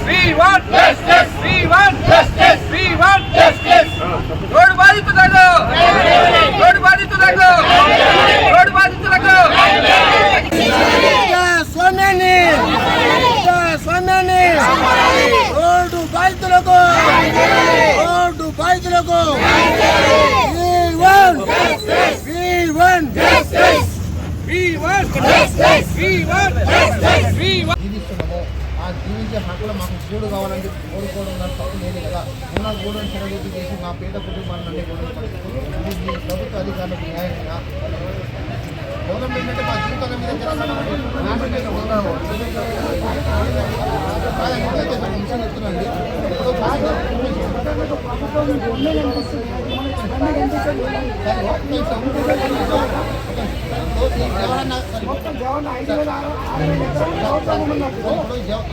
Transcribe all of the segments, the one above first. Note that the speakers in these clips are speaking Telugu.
We want justice. We want justice. We want justice. Road బాధితులకు రోడ్డు బాధితులకు రోడ్డు బాధితులకు స్వామ్యాన్ని స్వామ్యాన్ని రోడ్డు బాధితులకు రోడ్డు బాధితులకు We want justice. We want justice. We want జీవిస్తున్నాము ఆ జీవించే హక్కులు మాకు గూడు కావాలని చెప్పి కోరుకోవడం దాని తప్పు లేదు కదా. ఉన్న గూడని చెరగొట్టి చేసి మా పేద కుటుంబాలన్నీ అంటే ఇది ప్రభుత్వ అధికారులకు న్యాయంగా గవర్నమెంట్ ఏంటంటే మా జీవితాల మీద జరగాలంటే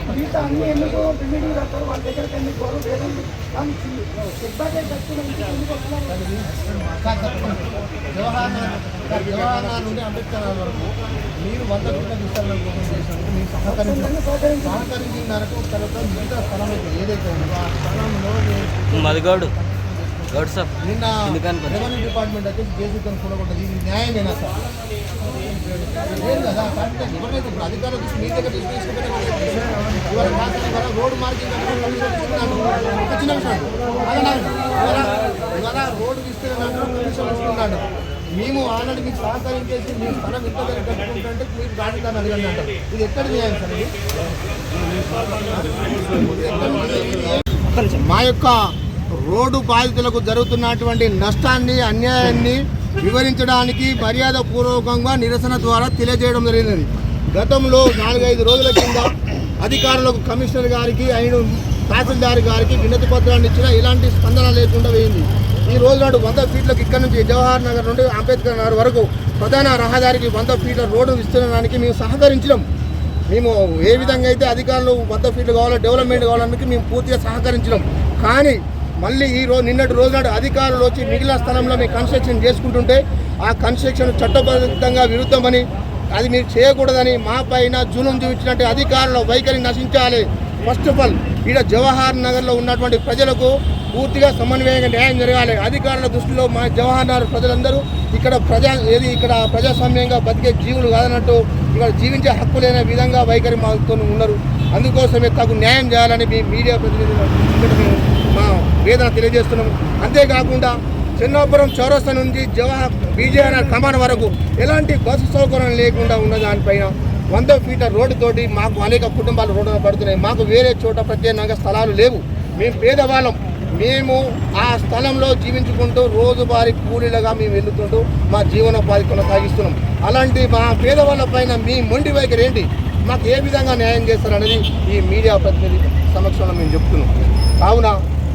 మిగతా అన్ని ఎందుకు బిల్డింగ్ కట్టారు వాళ్ళ దగ్గర ఎన్ని గొడవ లేదండి కానీ సిబ్బంది కట్టుకున్న ఎందుకు వస్తున్నారు నుండి అంబేద్కర్ వరకు మీరు వంద కోట్ల విస్తరణ కోసం చేసినందుకు మీరు సహకరించిన మేరకు తర్వాత మిగతా స్థలం ఏదైతే ఉందో ఆ స్థలంలో గౌడ్ నిన్న? రెవెన్యూ డిపార్ట్మెంట్ వచ్చేసి ఇది న్యాయమేనా సార్? లేదు కదా కరెక్ట్ ఎవరైతే ఇప్పుడు అధికారులు చూసి మీ దగ్గర తీసుకుంటే ఇవాళ కాదు ఇవాళ రోడ్డు మార్కింగ్ అంటే విషయం ఇవాళ రోడ్డు మేము ఆల్రెడీ మీకు సహకరించేసి మీ స్థలం ఇంత దగ్గర కట్టుకుంటుంటే మీరు దాన్ని అడగండి అంటారు. ఇది ఎక్కడ న్యాయం సార్? మా యొక్క రోడ్డు బాధితులకు జరుగుతున్నటువంటి నష్టాన్ని అన్యాయాన్ని వివరించడానికి మర్యాద పూర్వకంగా నిరసన ద్వారా తెలియజేయడం జరిగినది గతంలో నాలుగైదు రోజుల కింద అధికారులకు కమిషనర్ గారికి ఆయన తహసీల్దార్ గారికి వినతి పత్రాన్ని ఇచ్చినా ఎలాంటి స్పందన లేకుండా పోయింది. ఈ రోజు నాడు వంద ఫీట్లకు ఇక్కడ నుంచి జవహర్ నగర్ నుండి అంబేద్కర్ నగర్ వరకు ప్రధాన రహదారికి వంద ఫీట్ల రోడ్డు విస్తీర్ణానికి మేము సహకరించడం మేము ఏ విధంగా అయితే అధికారులు వంద ఫీట్లు కావాలో డెవలప్మెంట్ కావాలనికి మేము పూర్తిగా సహకరించడం కానీ మళ్ళీ ఈ రోజు నిన్నటి రోజునాడు అధికారులు వచ్చి మిగిలిన స్థలంలో మేము కన్స్ట్రక్షన్ చేసుకుంటుంటే ఆ కన్స్ట్రక్షన్ చట్టబద్ధంగా విరుద్ధమని అది మీరు చేయకూడదని మా పైన జూనం చూపించినట్టు అధికారుల వైఖరి నశించాలి. ఫస్ట్ ఆఫ్ ఆల్ ఇక్కడ జవహర్ నగర్లో ఉన్నటువంటి ప్రజలకు పూర్తిగా సమన్వయంగా న్యాయం జరగాలి. అధికారుల దృష్టిలో మా జవహర్ నగర్ ప్రజలందరూ ఇక్కడ ప్రజా ఏది ఇక్కడ ప్రజాస్వామ్యంగా బతికే జీవులు కాదన్నట్టు ఇక్కడ జీవించే హక్కు లేని విధంగా వైఖరి మాతో ఉన్నారు. అందుకోసమే తగు న్యాయం చేయాలని మీ మీడియా ప్రతినిధులు మా వేదన తెలియజేస్తున్నాము. అంతేకాకుండా చిన్నాపురం చౌరస్తా నుంచి జవహర్ బీజేఆర్ కమాన్ వరకు ఎలాంటి బస్సు సౌకర్యం లేకుండా ఉన్న దానిపైన వంద ఫీట్ల రోడ్డు తోటి మాకు అనేక కుటుంబాలు రోడ్డు పడుతున్నాయి. మాకు వేరే చోట ప్రత్యేకంగా స్థలాలు లేవు. మేము పేదవాళ్ళం. మేము ఆ స్థలంలో జీవించుకుంటూ రోజువారి కూలీలుగా మేము వెళ్తుంటూ మా జీవనోపాధి కొనసాగిస్తున్నాం. అలాంటి మా పేదవాళ్ళ పైన మీ మొండి వైఖరి ఏంటి? మాకు ఏ విధంగా న్యాయం చేస్తారనేది ఈ మీడియా ప్రతినిధి సమక్షంలో మేము చెప్తున్నాం. కావున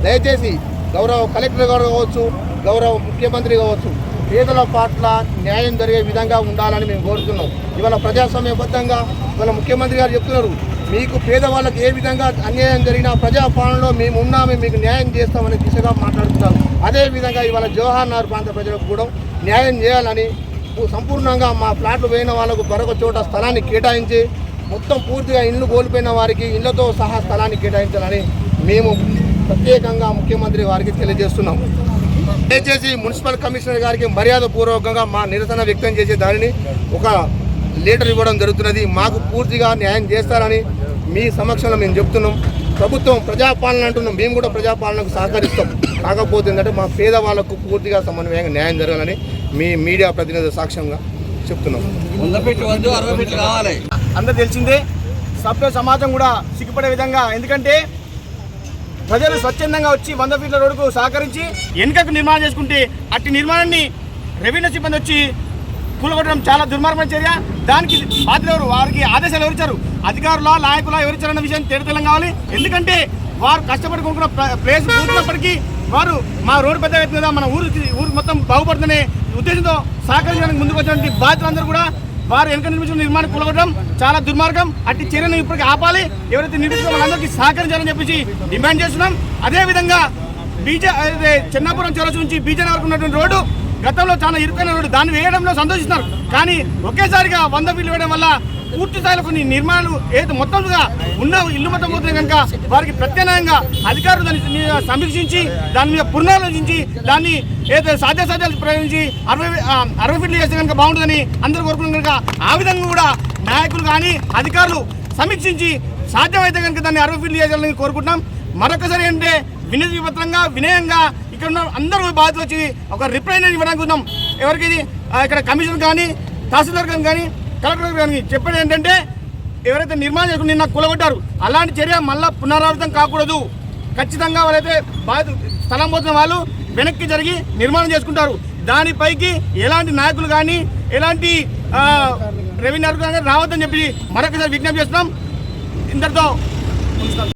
దయచేసి గౌరవ కలెక్టర్ గారు కావచ్చు గౌరవ ముఖ్యమంత్రి కావచ్చు పేదల పట్ల న్యాయం జరిగే విధంగా ఉండాలని మేము కోరుతున్నాం. ఇవాళ ప్రజాస్వామ్యబద్ధంగా ఇవాళ ముఖ్యమంత్రి గారు చెప్తున్నారు మీకు పేదవాళ్ళకి ఏ విధంగా అన్యాయం జరిగినా ప్రజాపాలనలో మేము ఉన్నామే మీకు న్యాయం చేస్తామనే దిశగా మాట్లాడుతున్నారు. అదేవిధంగా ఇవాళ జవహర్ నగర్ ప్రాంత ప్రజలకు కూడా న్యాయం చేయాలని సంపూర్ణంగా మా ఫ్లాట్లు పోయిన వాళ్ళకు మరొక చోట స్థలాన్ని కేటాయించి మొత్తం పూర్తిగా ఇల్లు కోల్పోయిన వారికి ఇళ్ళతో సహా స్థలాన్ని కేటాయించాలని మేము ప్రత్యేకంగా ముఖ్యమంత్రి వారికి తెలియజేస్తున్నాం. దయచేసి మున్సిపల్ కమిషనర్ గారికి మర్యాద పూర్వకంగా మా నిరసన వ్యక్తం చేసే దానిని ఒక లెటర్ ఇవ్వడం జరుగుతున్నది. మాకు పూర్తిగా న్యాయం చేస్తారని మీ సమక్షంలో మేము చెప్తున్నాం. ప్రభుత్వం ప్రజాపాలన అంటున్నాం. మేము కూడా ప్రజాపాలనకు సహకరిస్తాం. కాకపోతే ఏంటంటే మా పేదవాళ్ళకు పూర్తిగా సమన్వయంగా న్యాయం జరగాలని మీ మీడియా ప్రతినిధి సాక్ష్యంగా చెప్తున్నాం. అందరు తెలిసిందే సభ్య సమాజం కూడా సిగ్గుపడే విధంగా ఎందుకంటే ప్రజలు స్వచ్ఛందంగా వచ్చి వంద ఫీట్ల రోడ్డుకు సహకరించి వెనుకకు నిర్మాణం చేసుకుంటే అట్టి నిర్మాణాన్ని రెవెన్యూ సిబ్బంది వచ్చి కూలగొట్టడం చాలా దుర్మార్గమైన చర్య. దానికి బాధ్యత ఎవరు? వారికి ఆదేశాలు ఎవరిచ్చారు అధికారుల నాయకుల ఎవరిచ్చారన్న విషయం తేడతలం కావాలి ఎందుకంటే వారు కష్టపడి కొనుక్కున్న ప్ర- ప్లేస్ ఉన్నప్పటికీ వారు మా రోడ్డు పెద్ద ఎత్తున మన ఊరు ఊరు మొత్తం బాగుపడుతుందనే ఉద్దేశంతో సహకరించడానికి ముందుకు వచ్చినటువంటి బాధ్యులందరూ కూడా వారు వెనుక నిర్మించిన నిర్మాణం కూలగొట్టడం చాలా దుర్మార్గం. అట్టి చర్యను ఇప్పటికి ఆపాలి. ఎవరైతే నిర్మించిన వాళ్ళందరికీ సహకరించాలని చెప్పేసి డిమాండ్ చేస్తున్నాం. అదేవిధంగా బీజే అదే చెన్నాపురం చౌరస్ నుంచి బీజే వరకు ఉన్నటువంటి రోడ్డు గతంలో చాలా ఇరుకైన రోడ్డు దాన్ని వేయడంలో సంతోషిస్తున్నారు. కానీ ఒకేసారిగా వంద ఫీట్లు వేయడం వల్ల పూర్తి స్థాయిలో కొన్ని నిర్మాణాలు ఏదైతే మొత్తంగా ఉన్న ఇల్లు మొత్తం పోతున్నాయి కనుక వారికి ప్రత్యామ్నాయంగా అధికారులు దాన్ని సమీక్షించి దాని మీద పునరాలోచించి దాన్ని ఏదైతే సాధ్యాసాధ్యాలు ప్రయోగించి అరవై అరవై ఫీట్లు చేస్తే కనుక బాగుంటుందని అందరూ కోరుకున్నారు కనుక ఆ విధంగా కూడా నాయకులు కానీ అధికారులు సమీక్షించి సాధ్యమైతే కనుక దాన్ని అరవై ఫీట్లు చేయాలని కోరుకుంటున్నాం. మరొకసారి ఏంటంటే వినతి పత్రంగా వినయంగా ఇక్కడ ఉన్న అందరూ బాధ్యత వచ్చి ఒక రిప్లై అనేది ఇవ్వడానికి ఎవరికి ఇక్కడ కమిషన్ కానీ తహసీల్దార్ కానీ కలెక్టర్ కానీ చెప్పేది ఏంటంటే ఎవరైతే నిర్మాణం చేసుకుని నిన్న కూలగొట్టారు అలాంటి చర్య మళ్ళీ పునరావృతం కాకూడదు. ఖచ్చితంగా వాళ్ళైతే బాధ్యత స్థలం పోతున్న వాళ్ళు వెనక్కి జరిగి నిర్మాణం చేసుకుంటారు. దానిపైకి ఎలాంటి నాయకులు కానీ ఎలాంటి రెవెన్యూ కానీ రావద్దని చెప్పి మరొకసారి విజ్ఞప్తి చేస్తున్నాం. ఇంతటితో